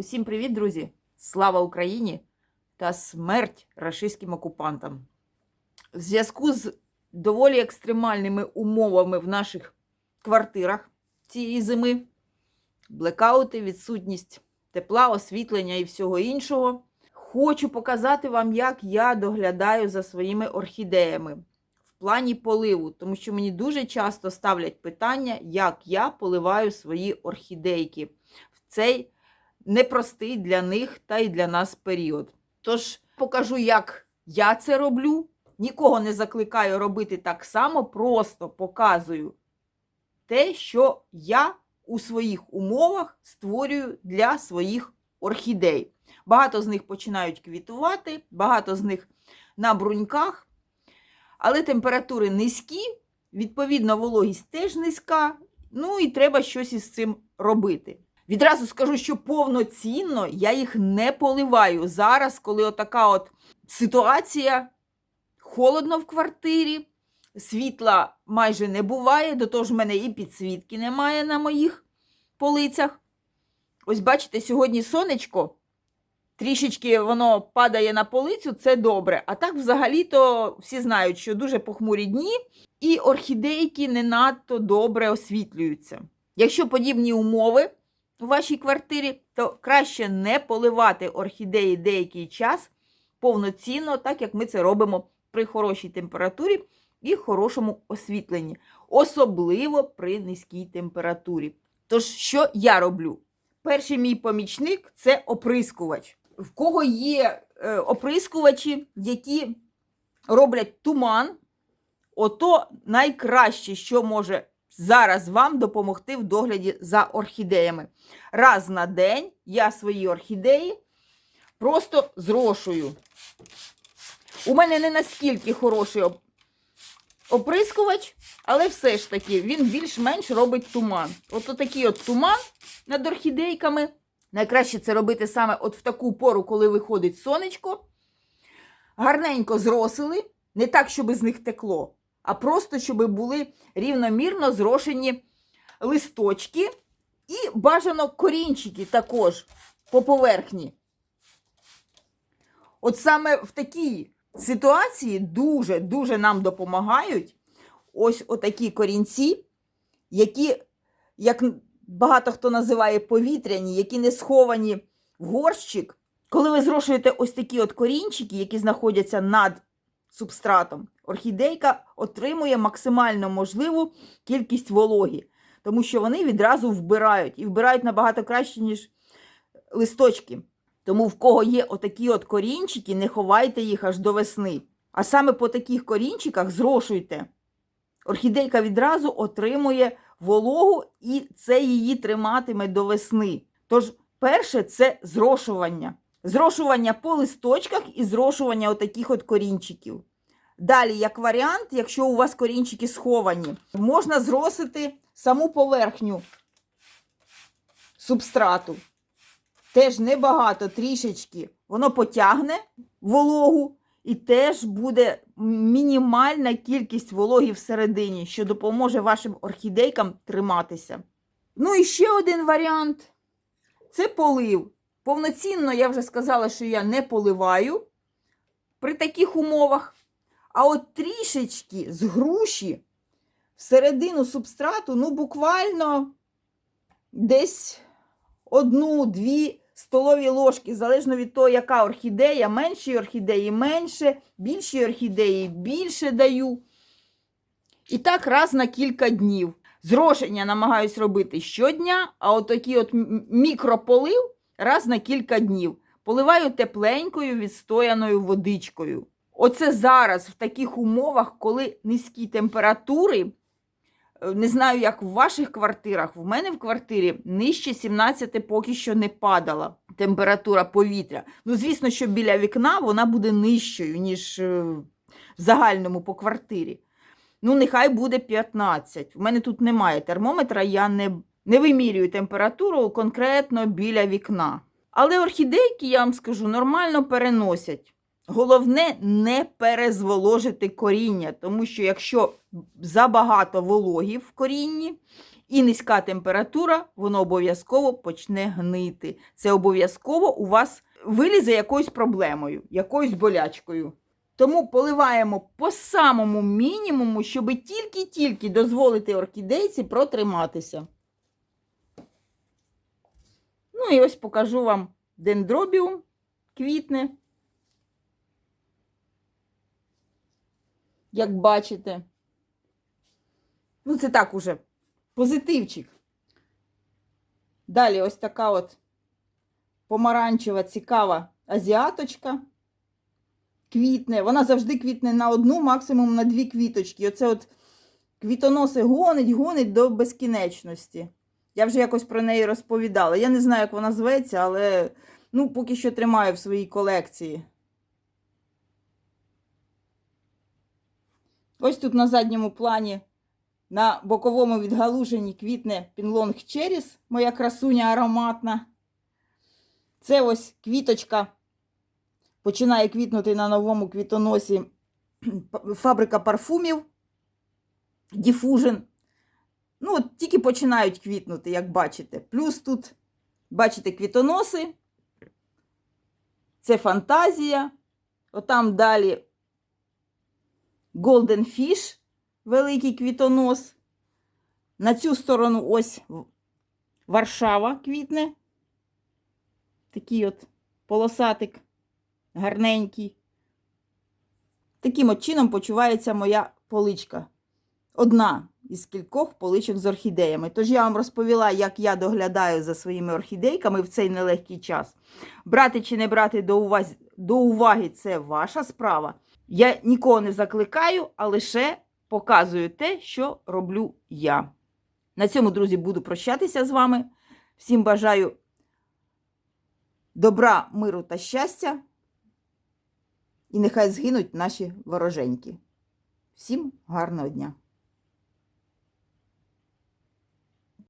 Усім привіт, друзі! Слава Україні та смерть рашистським окупантам. В зв'язку з доволі екстремальними умовами в наших квартирах цієї зими, блекаути, відсутність тепла, освітлення і всього іншого, хочу показати вам, як я доглядаю за своїми орхідеями плані поливу, тому що мені дуже часто ставлять питання, як я поливаю свої орхідейки в цей непростий для них та й для нас період. Тож покажу, як я це роблю. Нікого не закликаю робити так само, просто показую те, що я у своїх умовах створюю для своїх орхідей. Багато з них починають квітувати, багато з них на бруньках, але температури низькі, відповідно, вологість теж низька. Ну і треба щось із цим робити. Відразу скажу, що повноцінно я їх не поливаю зараз, коли отака от ситуація холодно в квартирі, світла майже не буває, до того ж в мене і підсвітки немає на моїх полицях. Ось бачите, сьогодні сонечко, трішечки воно падає на полицю, це добре. А так, взагалі-то всі знають, що дуже похмурі дні, і орхідейки не надто добре освітлюються. Якщо подібні умови у вашій квартирі, то краще не поливати орхідеї деякий час повноцінно, так як ми це робимо при хорошій температурі і хорошому освітленні, особливо при низькій температурі. Тож, що я роблю? Перший мій помічник це оприскувач. В кого є е, оприскувачі, які роблять туман, ото найкраще, що може зараз вам допомогти в догляді за орхідеями. Раз на день я свої орхідеї просто зрошую. У мене не наскільки хороший оприскувач, але все ж таки він більш-менш робить туман. От такий от туман над орхідейками. Найкраще це робити саме от в таку пору, коли виходить сонечко. Гарненько зросили, не так, щоб з них текло, а просто, щоб були рівномірно зрошені листочки і бажано корінчики також по поверхні. От саме в такій ситуації дуже-дуже нам допомагають ось отакі корінці, які, як багато хто називає повітряні, які не сховані в горщик. Коли ви зрошуєте ось такі от корінчики, які знаходяться над субстратом, орхідейка отримує максимально можливу кількість вологі, тому що вони відразу вбирають і вбирають набагато краще, ніж листочки. Тому в кого є отакі от корінчики, не ховайте їх аж до весни. А саме по таких корінчиках зрошуйте. Орхідейка відразу отримує вологу і це її триматиме до весни. Тож, перше, це зрошування. Зрошування по листочках і зрошування отаких от корінчиків. Далі, як варіант, якщо у вас корінчики сховані, можна зросити саму поверхню субстрату. Теж небагато трішечки. Воно потягне вологу, і теж буде мінімальна кількість вологі всередині, що допоможе вашим орхідейкам триматися. Ну і ще один варіант це полив. Повноцінно я вже сказала, що я не поливаю при таких умовах. А от трішечки з груші всередину субстрату, ну, буквально десь одну-дві столові ложки, залежно від того, яка орхідея, менші орхідеї менше, більші орхідеї більше даю. І так раз на кілька днів. Зрошення намагаюсь робити щодня, а от такий от мікрополив раз на кілька днів. Поливаю тепленькою відстояною водичкою. Оце зараз в таких умовах, коли низькі температури, не знаю, як в ваших квартирах, в мене в квартирі нижче 17 поки що не падала температура повітря. Ну, звісно, що біля вікна вона буде нижчою, ніж е, в загальному по квартирі. Ну, нехай буде 15. У мене тут немає термометра, я не, не вимірюю температуру конкретно біля вікна. Але орхідейки, я вам скажу, нормально переносять Головне не перезволожити коріння, тому що якщо забагато вологі в корінні і низька температура, воно обов'язково почне гнити. Це обов'язково у вас вилізе якоюсь проблемою, якоюсь болячкою. Тому поливаємо по самому мінімуму, щоб тільки-тільки дозволити орхідейці протриматися. Ну і ось покажу вам дендробіум квітне. Як бачите. Ну, це так уже позитивчик. Далі ось така от помаранчева, цікава азіаточка. Квітне. Вона завжди квітне на одну, максимум на дві квіточки. Оце от квітоноси гонить, гонить до безкінечності. Я вже якось про неї розповідала. Я не знаю, як вона зветься, але ну, поки що тримаю в своїй колекції. Ось тут на задньому плані на боковому відгалуженні квітне пінлонг Черіс, моя красуня ароматна. Це ось квіточка починає квітнути на новому квітоносі фабрика парфумів Diffusion. Ну, от тільки починають квітнути, як бачите. Плюс тут, бачите, квітоноси. Це фантазія. Отам далі Golden Fish, великий квітонос. На цю сторону ось Варшава квітне. Такий от полосатик гарненький. Таким от чином почувається моя поличка. Одна із кількох поличок з орхідеями. Тож я вам розповіла, як я доглядаю за своїми орхідейками в цей нелегкий час. Брати чи не брати до уваги, до уваги це ваша справа. Я нікого не закликаю, а лише показую те, що роблю я. На цьому, друзі, буду прощатися з вами. Всім бажаю добра, миру та щастя. І нехай згинуть наші вороженьки. Всім гарного дня!